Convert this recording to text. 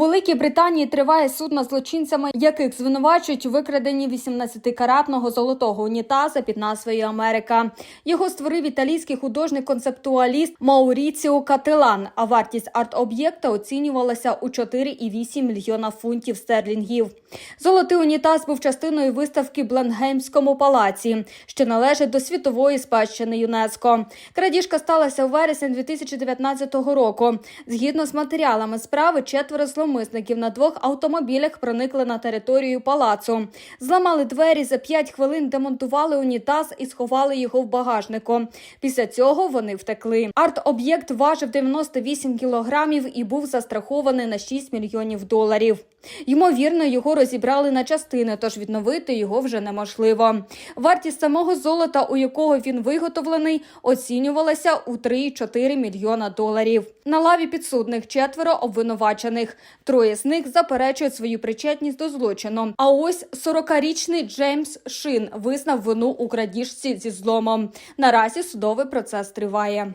Великій Британії триває суд над злочинцями, яких звинувачують у викраденні 18-каратного золотого унітаза під назвою Америка. Його створив італійський художник-концептуаліст Мауріціо Кателан. А вартість арт-об'єкта оцінювалася у 4,8 мільйона фунтів стерлінгів. Золотий унітаз був частиною виставки в Бленгеймському палаці, що належить до світової спадщини ЮНЕСКО. Крадіжка сталася у вересні 2019 року. Згідно з матеріалами справи, четверо зловмисників на двох автомобілях проникли на територію палацу. Зламали двері за 5 хвилин, демонтували унітаз і сховали його в багажнику. Після цього вони втекли. Арт-об'єкт важив 98 кілограмів і був застрахований на 6 мільйонів доларів. Ймовірно, його розібрали на частини, тож відновити його вже неможливо. Вартість самого золота, у якого він виготовлений, оцінювалася у 3,4 мільйона доларів. На лаві підсудних четверо обвинувачених. Троє з них заперечують свою причетність до злочину. А ось 40-річний Джеймс Шин визнав вину у крадіжці зі зломом. Наразі судовий процес триває.